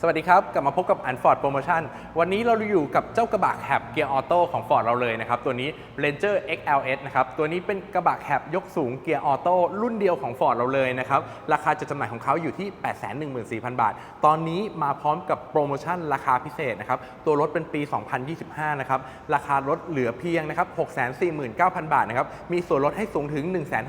สวัสดีครับ กลับมาพบกับอันฟอร์ดโปรโมชั่นวันนี้เราอยู่กับเจ้ากระบะแคบเกียร์ออโต้ของ Ford เราเลยนะครับ ตัวนี้ Ranger XLS นะครับ ตัวนี้เป็นกระบะแคบยกสูงเกียร์ออโต้รุ่นเดียวของ Ford เราเลยนะครับ ราคาจะจำหน่ายของเขาอยู่ที่ 814,000 บาท ตอนนี้มาพร้อมกับโปรโมชั่นราคาพิเศษนะครับ ตัวรถเป็นปี 2025 นะครับ ราคารถเหลือเพียงนะครับ649,000 บาทนะครับ มีส่วนลดให้สูงถึง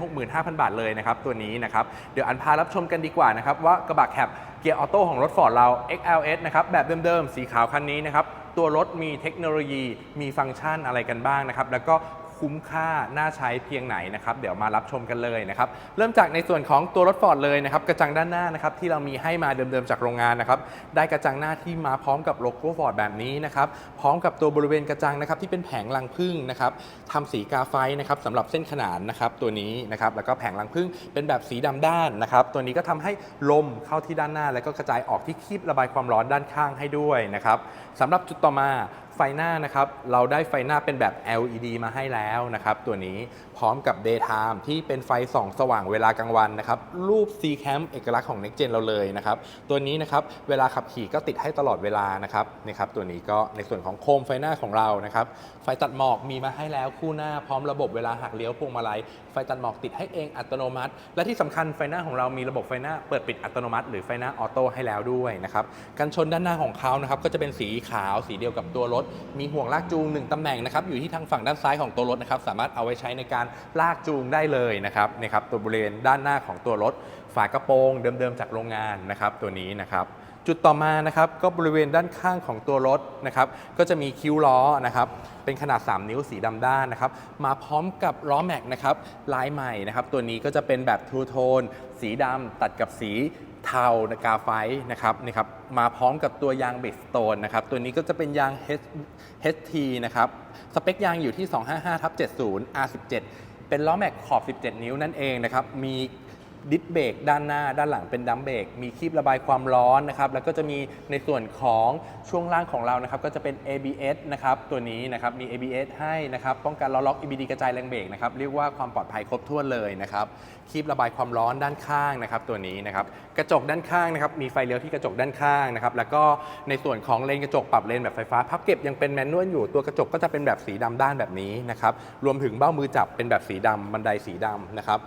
165,000 บาทเลยนะครับตัวนี้นะครับ เดี๋ยวอันพารับชมกันดีกว่านะครับว่ากระบะแคบ กียร์ออโต้ของรถ Ford เรา XLS นะครับแบบเดิมๆ สีขาวคันนี้นะครับ ตัวรถมีเทคโนโลยีมีฟังก์ชันอะไรกันบ้างนะครับ แล้วก็ คุ้มค่าน่าใช้เพียงไหนนะครับเดี๋ยวมารับชมกันเลยนะครับเริ่มจากในส่วนของตัวรถ Ford เลยนะครับกระจังด้านหน้านะครับที่เรามีให้มาเดิมๆจากโรงงานนะครับได้กระจังหน้าที่มาพร้อมกับโลโก้ Ford แบบนี้นะครับพร้อมกับตัวบริเวณกระจังนะครับที่เป็นแผงรังผึ้งนะครับทำสีกาไฟนะครับสำหรับเส้นขนานนะครับตัวนี้นะครับแล้วก็แผงรังผึ้งเป็นแบบสีดำด้านนะครับตัวนี้ก็ทำให้ลมเข้าที่ด้านหน้า แล้วก็กระจายออกที่คีบระบายความร้อนด้านข้างให้ด้วยนะครับสำหรับจุดต่อมา ไฟหน้านะครับเราได้ไฟหน้าเป็นแบบ LED มาให้แล้วนะครับตัวนี้พร้อมกับ Daytime ที่เป็นไฟส่องสว่างเวลากลางวันนะครับรูป C Cam เอกลักษณ์ของ Next Gen เราเลยนะครับตัวนี้นะครับเวลาขับขี่ก็ติดให้ตลอดเวลานะครับนะครับตัวนี้ก็ในส่วนของโคมไฟหน้าของเรานะครับไฟตัดหมอกมีมาให้แล้วคู่หน้าพร้อมระบบเวลาหักเลี้ยวพวงมาลัย ฟตัดหมอกติดให้เองอัตโนมัติ และที่สำคัญไฟหน้าของเรามีระบบไฟหน้าเปิดปิดอัตโนมัติ หรือไฟหน้าออโต้ให้แล้วด้วยนะครับกันชนด้านหน้าของเขานะครับก็จะเป็นสีขาวสีเดียวกับตัวรถ มีห่วงลากจูงหนึ่งตำแหน่งนะครับอยู่ที่ทางฝั่งด้านซ้ายของตัวรถนะครับสามารถเอาไว้ใช้ในการลากจูงได้เลยนะครับนี่ครับตัวบริเวณด้านหน้าของตัวรถฝากระโปรงเดิมๆจากโรงงานนะครับตัวนี้นะครับ จุดต่อมานะครับก็บริเวณด้านข้างของตัวรถนะครับก็จะมีคิ้วล้อนะครับเป็นขนาด 3 นิ้วสีดำด้านนะครับมาพร้อมกับล้อแม็กนะครับลายใหม่นะครับตัวนี้ก็จะเป็นแบบทูโทนสีดำตัดกับสีเทากาไฟนะครับนี่ครับมาพร้อมกับตัวยางเบสโตนนะครับตัวนี้ก็จะเป็นยาง H- HT นะครับสเปคยางอยู่ที่ 255ทับ70 R17 เป็นล้อแม็กขอบ 17 นิ้วนั่นเองนะครับมี ดิสเบรกด้านหน้าด้านหลังเป็นดัมเบรกมีคีบระบายความร้อนนะครับแล้วก็จะมีในส่วนของช่วงล่างของเรานะครับก็จะเป็น ABS นะครับตัวนี้นะครับมี ABS ให้นะครับป้องกันล้อล็อก EBD กระจายแรงเบรกนะครับเรียกว่าความปลอดภัยครบถ้วนเลยนะครับคีบระบายความร้อนด้านข้างนะครับตัวนี้นะครับกระจกด้านข้างนะครับมีไฟเลี้ยวที่กระจกด้านข้างนะครับแล้วก็ในส่วนของเลนกระจกปรับเลนแบบไฟฟ้าพับเก็บยังเป็นแมนนวลอยู่ตัวกระจกก็จะเป็นแบบสีดำด้านแบบนี้นะครับรวมถึงเบ้ามือจับเป็นแบบสีดำบันไดสีดำนะครับ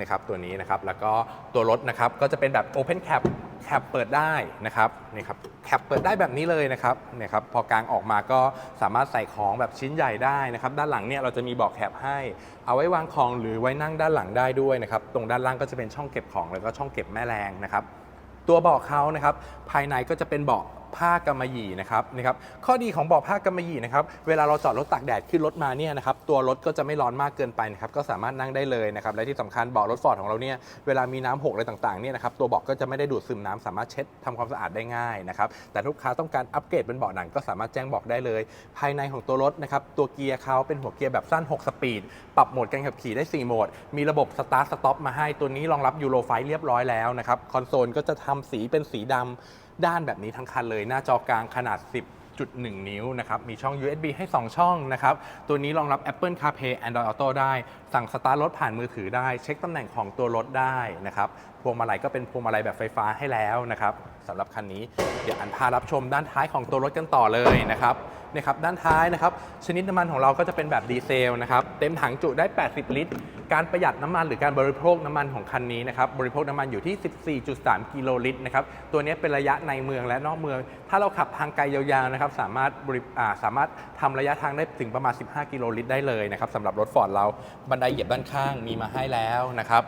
นะครับตัวนี้นะครับแล้วก็ตัวรถนะครับก็จะเป็นแบบ Open Cap แคปเปิดได้นะครับนี่ครับแคปเปิดได้แบบนี้เลยนะครับเนี่ยครับพอกลางออกมาก็สามารถใส่ของแบบชิ้นใหญ่ได้นะครับด้านหลังเนี่ยเราจะมีเบอกแคปให้ เอาไว้วางของหรือไว้นั่งด้านหลังได้ด้วยนะครับตรงด้านล่างก็จะเป็นช่องเก็บของแล้วก็ช่องเก็บแม่แรงนะครับตัวเบาะเขานะครับภายในก็จะเป็นเบาะ ผ้ากำมะหยี่นะครับนะครับข้อดีของเบาะผ้ากำมะหยี่นะครับเวลาเราจอดรถตากแดดขึ้นรถมาเนี่ยนะครับตัวรถก็จะไม่ร้อนมากเกินไปนะครับก็สามารถนั่งได้เลยนะครับและที่สำคัญเบาะรถฟอร์ดของเราเนี่ยเวลามีน้ำหกอะไรต่างๆเนี่ยนะครับตัวเบาะก็จะไม่ได้ดูดซึมน้ำสามารถเช็ดทำความสะอาดได้ง่ายนะครับแต่ลูกค้าต้องการอัปเกรดเป็นเบาะหนังก็สามารถแจ้งบอกได้เลย ภายในของตัวรถนะครับตัวเกียร์เขาเป็นหัวเกียร์แบบสั้น 6 สปีด ปรับโหมดการขับขี่ได้ 4 โหมด มีระบบสตาร์ทสต็อปมาให้ตัวนี้รองรับยูโรไฟเรียบร้อยแล้วนะครับคอนโซลก็จะทำสีเป็นสีดำ ด้านแบบนี้ทั้งคันเลย หน้าจอกลางขนาด 10.1 นิ้วนะครับ มีช่อง USB ให้ 2 ช่องนะครับ ตัวนี้รองรับ Apple CarPlay Android Auto ได้ สั่งสตาร์ทรถผ่านมือถือได้ เช็คตำแหน่งของตัวรถได้นะครับ วงมาลัยก็เป็นพวงมาลัยแบบไฟฟ้าให้แล้วนะครับสำหรับคันนี้เดี๋ยวอันพารับชมด้านท้ายของตัวรถกันต่อเลยนะครับนี่ครับด้านท้ายนะครับชนิดน้ำมันของเราก็จะเป็นแบบดีเซลนะครับเต็มถังจุได้ 80 ลิตร การประหยัดน้ำมันหรือการบริโภคน้ำมันของคันนี้นะครับบริโภคน้ำมันอยู่ที่ 14.3 กิโลลิตรนะครับตัวนี้เป็นระยะในเมืองและนอกเมือง ถ้าเราขับทางไกลยาวๆนะครับสามารถบริาสามารถทำระยะทางได้ถึงประมาณ 15 กิโลลิตรได้เลยนะครับสำหรับรถฟอร์ดเราบันไดเหยียบด้านข้างมีมาให้แล้วนะครับ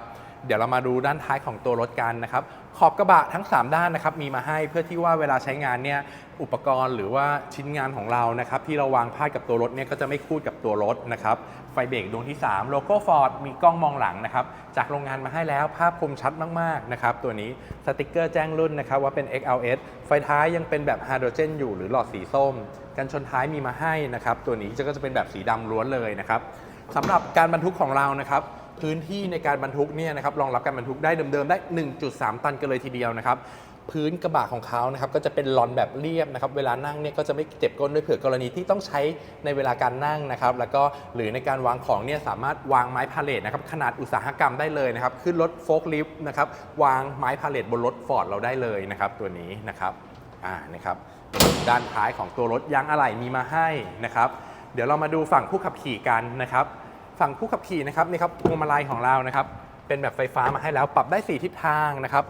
เดี๋ยวเรามาดูด้านท้ายของตัวรถกันนะครับ ขอบกระบะทั้ง 3 ด้านนะครับมีมาให้เพื่อที่ว่าเวลาใช้งานเนี่ยอุปกรณ์หรือว่าชิ้นงานของเรานะครับที่เราวางพาดกับตัวรถเนี่ยก็จะไม่คูดกับตัวรถนะครับไฟเบรกดวงที่ 3 โลโก้ฟอร์ดมีกล้องมองหลังนะครับจากโรงงานมาให้แล้วภาพคมชัดมากๆนะครับตัวนี้สติกเกอร์แจ้งรุ่นนะครับว่าเป็น XLS ไฟท้ายยังเป็นแบบไฮโดรเจนอยู่หรือหลอดสีส้ม กันชนท้ายมีมาให้นะครับตัวนี้ก็จะเป็นแบบสีดำล้วนเลยนะครับสำหรับการบรรทุกของเรานะครับ พื้นที่ในการบรรทุกเนี่ยนะครับรองรับการบรรทุกได้เดิมๆได้ 1.3 ตันกันเลยทีเดียวนะครับพื้นกระบะของเขานะครับก็จะเป็นลอนแบบเรียบนะครับเวลานั่งเนี่ยก็จะไม่เจ็บก้นด้วยเผื่อกรณีที่ต้องใช้ในเวลาการนั่งนะครับแล้วก็หรือในการวางของเนี่ยสามารถวางไม้พาเลทนะครับขนาดอุตสาหกรรมได้เลยนะครับขึ้นรถโฟล์คลิฟต์นะครับวางไม้พาเลทบนรถฟอร์ดเราได้เลยนะครับตัวนี้นะครับอ่านะครับด้านท้ายของตัวรถยางอะไหล่มีมาให้นะครับเดี๋ยวเรามาดูฝั่งผู้ขับขี่กันนะครับ ฝั่งผู้ขับขี่นะครับนี่ครับพวงมาลัยของเรานะครับเป็นแบบไฟฟ้ามาให้แล้วปรับได้ 4 ทิศทางนะครับ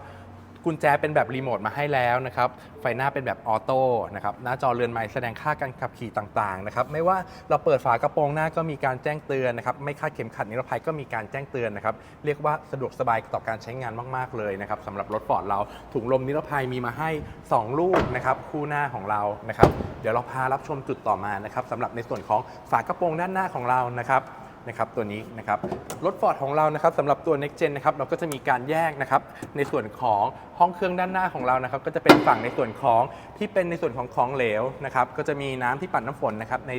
กุญแจเป็นแบบรีโมทมาให้แล้วนะครับไฟหน้าเป็นแบบออโต้นะครับหน้าจอเรือนไม้แสดงค่าการขับขี่ต่างๆนะครับไม่ว่าเราเปิดฝากระโปรงหน้าก็มีการแจ้งเตือนนะครับไม่คาดเข็มขัดนิรภัยก็มีการแจ้งเตือนนะครับเรียกว่าสะดวกสบายต่อการใช้งานมากๆเลยนะครับสำหรับรถฟอร์ดเราถุงลมนิรภัยมีมาให้ 2 ลูกนะครับคู่หน้าของเรานะครับเดี๋ยวเราพารับชมจุดต่อมานะครับสำหรับในส่วนของฝากระโปรงด้านหน้าของเรานะครับ นะครับตัวนี้นะครับรถฟอร์ดของเรานะครับสำหรับตัว Next Gen นะครับเราก็จะมีการแยกนะครับในส่วนของห้องเครื่องด้านหน้าของเรานะครับก็จะเป็นฝั่งในส่วนของที่เป็นในส่วนของของเหลวนะครับก็จะมีน้ำที่ปัดน้ำฝนนะครับใน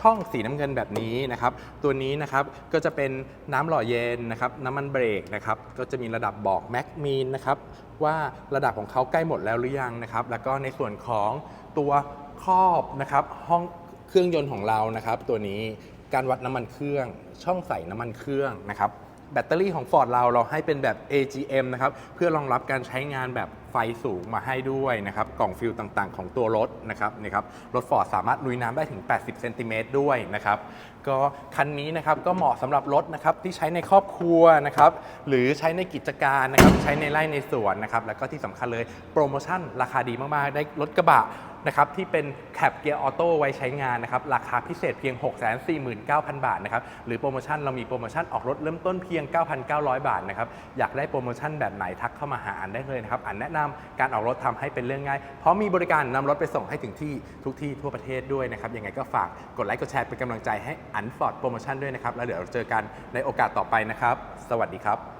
ช่องสีน้ำเงินแบบนี้นะครับตัวนี้นะครับก็จะเป็นน้ำหล่อเย็นนะครับน้ำมันเบรกนะครับก็จะมีระดับบอกแม็กมีนนะครับว่าระดับของเขาใกล้หมดแล้วหรือยังนะครับแล้วก็ในส่วนของตัวครอบนะครับห้องเครื่องยนต์ของเรานะครับตัวนี้ การวัดน้ำมันเครื่อง ช่องใส่น้ำมันเครื่องนะครับ แบตเตอรี่ของ Ford เราเราให้เป็นแบบ AGM นะครับ เพื่อรองรับการใช้งานแบบ ฟสูงมาให้ด้วยนะครับกล่องฟิลต่างๆ ของตัวรถนะครับนี่ครับรถ Ford สามารถลุยน้ำได้ถึง 80 เซนติเมตรด้วยนะครับก็คันนี้นะครับก็เหมาะสำหรับรถนะครับที่ใช้ในครอบครัวนะครับหรือใช้ในกิจการนะครับใช้ในไร่ในสวนนะครับแล้วก็ที่สำคัญเลยโปรโมชั่นราคาดีมากๆ ได้รถกระบะนะครับที่เป็นแคปเกียร์ออโต้ไว้ใช้งานนะครับราคาพิเศษเพียง 649,000 บาทนะครับหรือโปรโมชั่นเรามีโปรโมชั่นออกรถเริ่มต้นเพียง 9,900 บาทนะครับอยากได้โปรโมชั่นแบบไหนทักเข้ามาหาอันได้เลยนะครับอันแนะนำการออกรถทำให้เป็นเรื่องง่าย เพราะมีบริการนำรถไปส่งให้ถึงที่ทุกที่ทั่วประเทศด้วยนะครับยังไงก็ฝากกดไลค์กดแชร์เป็นกำลังใจให้อันฟอร์ดโปรโมชั่นด้วยนะครับแล้วเดี๋ยวเราเจอกันในโอกาสต่อไปนะครับ สวัสดีครับ